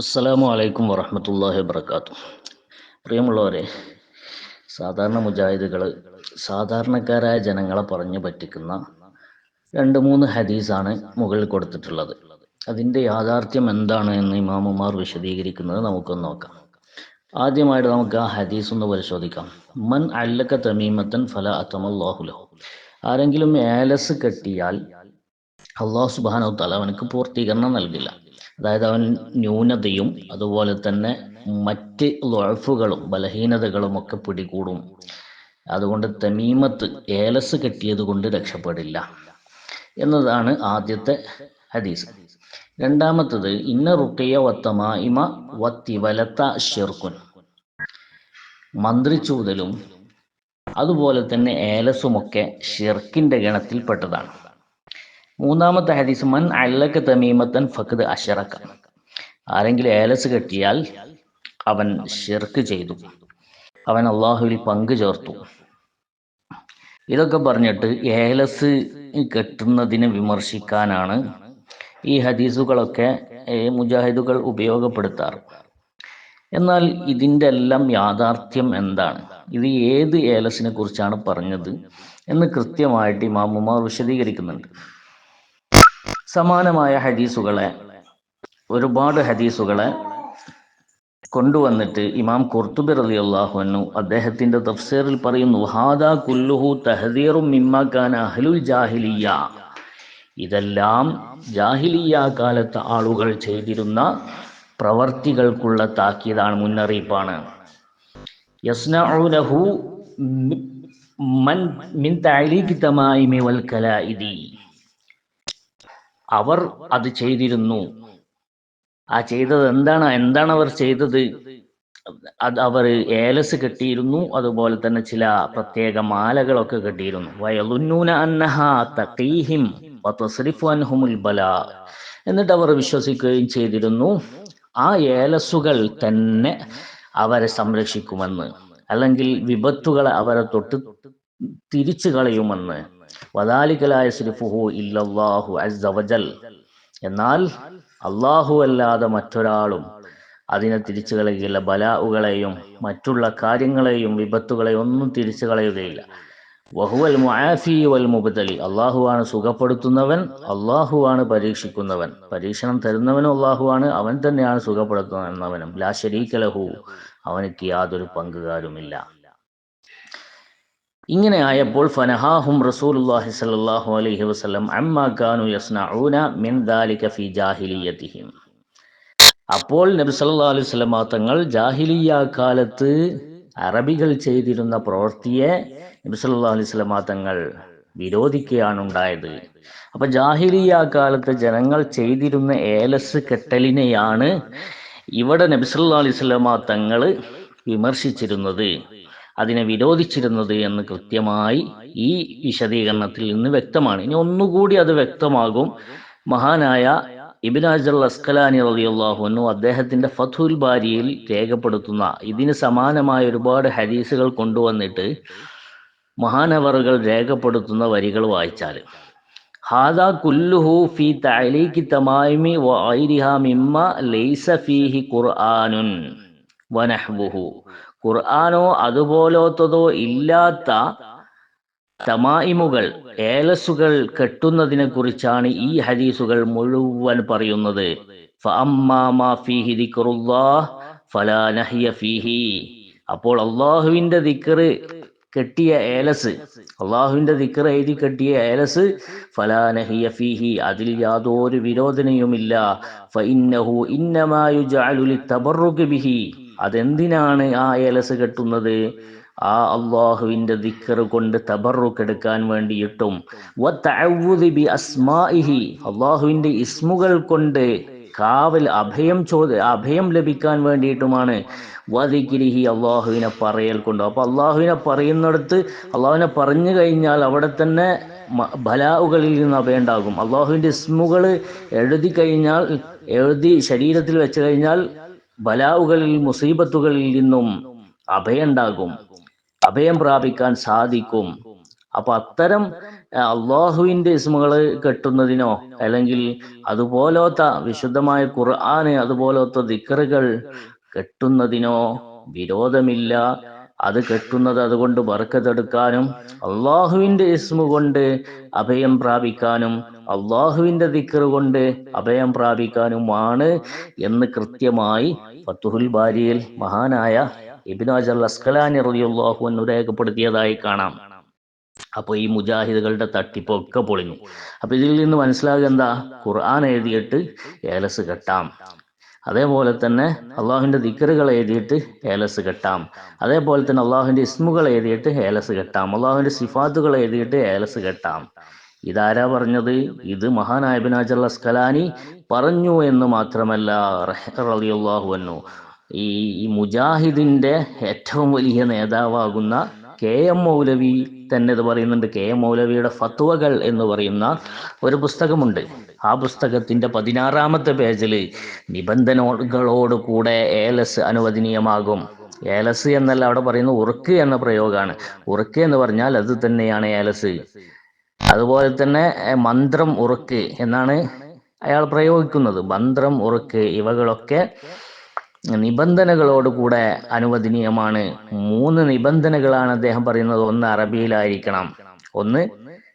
അസ്സലാമു അലൈക്കും വറഹമത്തല്ലാഹി വബർക്കാത്തു പ്രിയമുള്ളവരെ സാധാരണ മുജാഹിദുകൾ സാധാരണക്കാരായ ജനങ്ങളെ പറഞ്ഞു പറ്റിക്കുന്ന രണ്ട് മൂന്ന് ഹദീസാണ് മുകളിൽ കൊടുത്തിട്ടുള്ളത്. അതിന്റെ യാഥാർത്ഥ്യം എന്താണ് എന്ന് ഇമാമുമാർ വിശദീകരിക്കുന്നത് നമുക്കൊന്ന് നോക്കാം. ആദ്യമായിട്ട് നമുക്ക് ആ ഹദീസ് ഒന്ന് പരിശോധിക്കാം. മൻ അല്ലക്ക തമീമത്തൻ ഫല അത്തമല്ലാഹുലഹു ആരെങ്കിലും ഏലസ് കെട്ടിയാൽ അള്ളാഹു സുബാനോ തല അവനക്ക് പൂർത്തീകരണം നൽകില്ല. അതായത് അവൻ ന്യൂനതയും അതുപോലെ തന്നെ മറ്റ് ലൊഴഫുകളും ബലഹീനതകളും ഒക്കെ പിടികൂടും. അതുകൊണ്ട് തമീമത്ത് ഏലസ് കെട്ടിയത് കൊണ്ട് രക്ഷപ്പെടില്ല. എന്നതാണ് ആദ്യത്തെ ഹദീസ്. രണ്ടാമത്തത് ഇന്ന റുക്കിയ വത്തമായിമ വത്തിവലത്ത ഷെർക്കുൻ മന്ത്രിച്ചൂതലും അതുപോലെ തന്നെ ഏലസുമൊക്കെ ഷിർക്കിന്റെ ഗണത്തിൽപ്പെട്ടതാണ്. മൂന്നാമത്തെ ഹദീസ് മൻ അല്ലക്ക് തമീമത്തൻ ഫഖദ് അഷറക്ക ആരെങ്കിലും ഏലസ് കെട്ടിയാൽ അവൻ ഷിർക്ക് ചെയ്തു. അവൻ അള്ളാഹുവിൽ പങ്ക് ചേർത്തു. ഇതൊക്കെ പറഞ്ഞിട്ട് ഏലസ് കെട്ടുന്നതിനെ വിമർശിക്കാനാണ് ഈ ഹദീസുകളൊക്കെ മുജാഹിദുകൾ ഉപയോഗപ്പെടുത്താറ്. എന്നാൽ ഇതിന്റെ എല്ലാം യാഥാർത്ഥ്യം എന്താണ്? ഇത് ഏത് ഏലസിനെ കുറിച്ചാണ് പറഞ്ഞത് എന്ന് കൃത്യമായിട്ട് ഇമാമുമാർ വിശദീകരിക്കുന്നുണ്ട്. സമാനമായ ഹദീസുകളെ ഒരുപാട് ഹദീസുകളെ കൊണ്ടുവന്നിട്ട് ഇമാം കുർത്തുബി റലി അള്ളാഹുനു അദ്ദേഹത്തിന്റെ തഫ്സീറിൽ പറയുന്നു ഹാദാ കുല്ലുഹു തഹദീറും മിമ്മാക്കാൻ അഹ്ലുൽ ജാഹിലിയ ഇതെല്ലാം ജാഹിലിയ കാലത്ത് ആളുകൾ ചെയ്തിരുന്ന പ്രവർത്തികൾക്കുള്ള താക്കീതാണ് മുന്നറിയിപ്പാണ്. യസ്നഹു മൻ മിൻ തഅലീഖി തമായിമി വൽ കലായിദി അവർ അത് ചെയ്തിരുന്നു. ആ ചെയ്തത് എന്താണ് എന്താണ് അവർ ചെയ്തത്? അത് അവർ ഏലസ് കെട്ടിയിരുന്നു അതുപോലെ തന്നെ ചില പ്രത്യേക മാലകളൊക്കെ കെട്ടിയിരുന്നു. വയലുന്നൂന ബല. എന്നിട്ട് അവർ വിശ്വസിക്കുകയും ചെയ്തിരുന്നു ആ ഏലസുകൾ തന്നെ അവരെ സംരക്ഷിക്കുമെന്ന്. അല്ലെങ്കിൽ വിപത്തുകളെ അവരെ തൊട്ട് തിരിച്ചു കളയുമെന്ന് വദാലിക്കലായ സിരിഫുഹു ഇല്ലാഹു അസവജൽ എന്നാൽ അള്ളാഹു അല്ലാതെ മറ്റൊരാളും അതിനെ തിരിച്ചു കളയുകയില്ല. ബലാവുകളെയും മറ്റുള്ള കാര്യങ്ങളെയും വിപത്തുകളെയും ഒന്നും തിരിച്ചു കളയുകയില്ല. വഹുവൽ മുആഫി വൽ മുബതലി. അള്ളാഹുവാണ് സുഖപ്പെടുത്തുന്നവൻ അള്ളാഹുവാണ് പരീക്ഷിക്കുന്നവൻ. പരീക്ഷണം തരുന്നവനും അള്ളാഹുവാണ് അവൻ തന്നെയാണ് സുഖപ്പെടുത്തുന്നവനും. ലാ ശരീക്കലഹു അവനക്ക് യാതൊരു പങ്കുകാരുമില്ല. ഇങ്ങനെ ആയപ്പോൾ ഫനഹാഹും റസൂലുള്ളാഹി സ്വല്ലല്ലാഹു അലൈഹി വസ്ലം അമ്മാ കാനു യസ്നഊന മിൻ ദാലിക ഫി ജാഹിലിയതിഹിം അപ്പോൾ നബി സല്ലാ അലൈഹി വസല്ലം തങ്ങൾ ജാഹിലിയ കാലത്ത് അറബികൾ ചെയ്തിരുന്ന പ്രവൃത്തിയെ നബി സല്ലാ അലൈഹി വസല്ലം തങ്ങൾ വിരോധിക്കുകയാണ് ഉണ്ടായത് അപ്പൊ ജാഹിലിയ കാലത്ത് ജനങ്ങൾ ചെയ്തിരുന്ന ഏലസ് കെട്ടലിനെയാണ് ഇവിടെ നബി അലൈഹി വസല്ലം തങ്ങൾ വിമർശിച്ചിരുന്നത്. അതിനെ വിരോധിച്ചിരുന്നത് എന്ന് കൃത്യമായി ഈ വിശദീകരണത്തിൽ നിന്ന് വ്യക്തമാണ്. ഇനി ഒന്നുകൂടി അത് വ്യക്തമാകും. മഹാനായ ഇബിനാജൽ അസ്കലാനി റളിയല്ലാഹുനു അദ്ദേഹത്തിന്റെ ഫതുൽ ബാരിയിൽ രേഖപ്പെടുത്തുന്ന ഇതിന് സമാനമായ ഒരുപാട് ഹദീസുകൾ കൊണ്ടുവന്നിട്ട് മഹാനവറുകൾ രേഖപ്പെടുത്തുന്ന വരികൾ വായിച്ചാൽ. ഹാദ കുല്ലുഹു ഫി തലീഖി തമായിമി വൈരിഹ മിമ്മ ലൈസ ഫീഹി ഖുർആനുൻ വനഹ്വുഹു ഖുർആാനോ അതുപോലത്തതോ ഇല്ലാത്ത തമായിമുകൾ ഏലസുകൾ കെട്ടുന്നതിനെ കുറിച്ചാണ് ഈ ഹദീസുകൾ മുഴുവൻ പറയുന്നത്. അപ്പോൾ അള്ളാഹുവിന്റെ ദിക്കറ് കെട്ടിയ ഏലസ് അള്ളാഹുവിന്റെ ദിക്കർ എഴുതി കെട്ടിയ ഏലസ് ഫലാനഹിയ ഫീഹി അതിൽ യാതൊരു വിരോധനയുമില്ല. ഫഇന്നഹു ഇന്നമായു ജഅലുലി തബറുക ബിഹി. അതെന്തിനാണ് ആ ഏലസ് കെട്ടുന്നത്? ആ അള്ളാഹുവിന്റെ ദിക്കർ കൊണ്ട് തബറുക്കെടുക്കാൻ വേണ്ടിയിട്ടും അള്ളാഹുവിന്റെ ഇസ്മുകൾ കൊണ്ട് കാവൽ അഭയം ചോദ അഭയം ലഭിക്കാൻ വേണ്ടിയിട്ടുമാണ് വധിക്കിരിഹി അള്ളാഹുവിനെ പറയൽ കൊണ്ട്. അപ്പൊ അള്ളാഹുവിനെ പറയുന്നിടത്ത് അള്ളാഹുവിനെ പറഞ്ഞു കഴിഞ്ഞാൽ അവിടെ തന്നെ ബലാവുകളിൽ നിന്ന് അഭയുണ്ടാകും. അള്ളാഹുവിന്റെ ഇസ്മുകൾ എഴുതി കഴിഞ്ഞാൽ എഴുതി ശരീരത്തിൽ വെച്ച് കഴിഞ്ഞാൽ ബലാവുകളിൽ മുസീബത്തുകളിൽ നിന്നും അഭയുണ്ടാകും അഭയം പ്രാപിക്കാൻ സാധിക്കും. അപ്പൊ അത്തരം അള്ളാഹുവിന്റെ ഇസ്മുകൾ കെട്ടുന്നതിനോ അല്ലെങ്കിൽ അതുപോലത്തെ വിശുദ്ധമായ ഖുർആന് അതുപോലത്തെ ദിക്കറുകൾ കെട്ടുന്നതിനോ വിരോധമില്ല. അത് കെട്ടുന്നത് അതുകൊണ്ട് വറുക്കതെടുക്കാനും അള്ളാഹുവിന്റെ ഇസ്മു കൊണ്ട് അഭയം പ്രാപിക്കാനും അള്ളാഹുവിന്റെ ദിക്കറ് കൊണ്ട് അഭയം പ്രാപിക്കാനുമാണ് എന്ന് കൃത്യമായി ഫത്തുഹുൽ ബാരിയിൽ മഹാനായ ഇബ്നു അജർ അസ്കലാനി റളിയല്ലാഹു എന്ന് രേഖപ്പെടുത്തിയതായി കാണാം. അപ്പൊ ഈ മുജാഹിദുകളുടെ തട്ടിപ്പൊക്കെ പൊളിഞ്ഞു. അപ്പൊ ഇതിൽ നിന്ന് മനസ്സിലാകുക എന്താ? ഖുർആൻ എഴുതിയിട്ട് ഏലസ് കെട്ടാം. അതേപോലെ തന്നെ അള്ളാഹുവിന്റെ ദിക്കറുകൾ എഴുതിയിട്ട് ഏലസ് കെട്ടാം. അതേപോലെ തന്നെ അള്ളാഹുവിന്റെ ഇസ്മുകൾ എഴുതിയിട്ട് ഏലസ് കെട്ടാം. അള്ളാഹുവിന്റെ സിഫാത്തുകൾ എഴുതിയിട്ട് ഏലസ് കെട്ടാം. ഇതാരാ പറഞ്ഞത്? ഇത് മഹാനായ ബിനാജർ അസ്കലാനി പറഞ്ഞു എന്ന് മാത്രമല്ല റളിയല്ലാഹു ഈ ഈ മുജാഹിദിന്റെ ഏറ്റവും വലിയ നേതാവാകുന്ന കെ എം മൗലവി തന്നെ ഇത് പറയുന്നുണ്ട്. കെ എം മൗലവിയുടെ ഫത്വകൾ എന്ന് പറയുന്ന ഒരു പുസ്തകമുണ്ട്. ആ പുസ്തകത്തിന്റെ പതിനാറാമത്തെ പേജിൽ നിബന്ധനകളോട് കൂടെ ഏലസ് അനുവദനീയമാകും. ഏലസ് എന്നല്ല അവിടെ പറയുന്ന ഉറുക്ക് എന്ന പ്രയോഗമാണ്. ഉറുക്ക് എന്ന് പറഞ്ഞാൽ അത് തന്നെയാണ് ഏലസ്. അതുപോലെ തന്നെ മന്ത്രം ഉറുക്ക് എന്നാണ് അയാൾ പ്രയോഗിക്കുന്നത്. മന്ത്രം ഉറുക്ക് ഇവകളൊക്കെ നിബന്ധനകളോട് കൂടെ അനുവദനീയമാണ്. മൂന്ന് നിബന്ധനകളാണ് അദ്ദേഹം പറയുന്നത്. ഒന്ന് അറബിയിലായിരിക്കണം. ഒന്ന്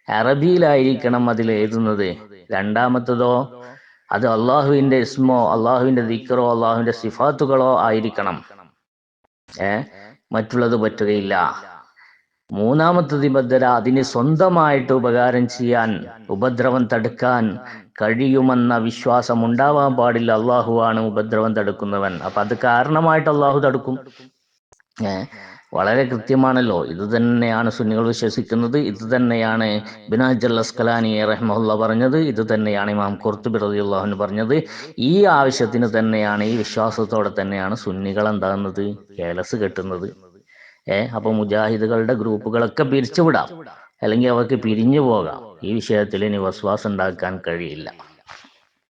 അറബിയിലായിരിക്കണം അതിൽ എഴുതുന്നത്. രണ്ടാമത്തതോ അത് അള്ളാഹുവിന്റെ ഇസ്മോ അള്ളാഹുവിന്റെ ദിക്കറോ അള്ളാഹുവിന്റെ സിഫാത്തുകളോ ആയിരിക്കണം. ഏ മറ്റുള്ളത് പറ്റുകയില്ല. മൂന്നാമത്തെ നിബന്ധന അതിന് സ്വന്തമായിട്ട് ഉപകാരം ചെയ്യാൻ ഉപദ്രവം തടുക്കാൻ കഴിയുമെന്ന വിശ്വാസം ഉണ്ടാവാൻ പാടില്ല. അള്ളാഹുവാണ് ഉപദ്രവം തടുക്കുന്നവൻ. അപ്പൊ അത് കാരണമായിട്ട് അള്ളാഹു തടുക്കും. വളരെ കൃത്യമാണല്ലോ. ഇത് തന്നെയാണ് സുന്നികൾ വിശ്വസിക്കുന്നത്. ഇത് തന്നെയാണ് ബിനാജൽ അസ്കലാനി റഹ്മുല്ല പറഞ്ഞത്. ഇത് തന്നെയാണ് ഇമാം കുർത്തുബി റളിയല്ലാഹു പറഞ്ഞത്. ഈ ആവശ്യത്തിന് തന്നെയാണ് ഈ വിശ്വാസത്തോടെ തന്നെയാണ് സുന്നികൾ എന്താകുന്നത്? കേലസ് കെട്ടുന്നത്. ഏ അപ്പൊ മുജാഹിദുകളുടെ ഗ്രൂപ്പുകളൊക്കെ പിരിച്ചുവിടാം. അല്ലെങ്കിൽ അവർക്ക് പിരിഞ്ഞു പോകാം. ഈ വിഷയത്തിൽ ഇനി വസ്വാസം ഉണ്ടാക്കാൻ കഴിയില്ല.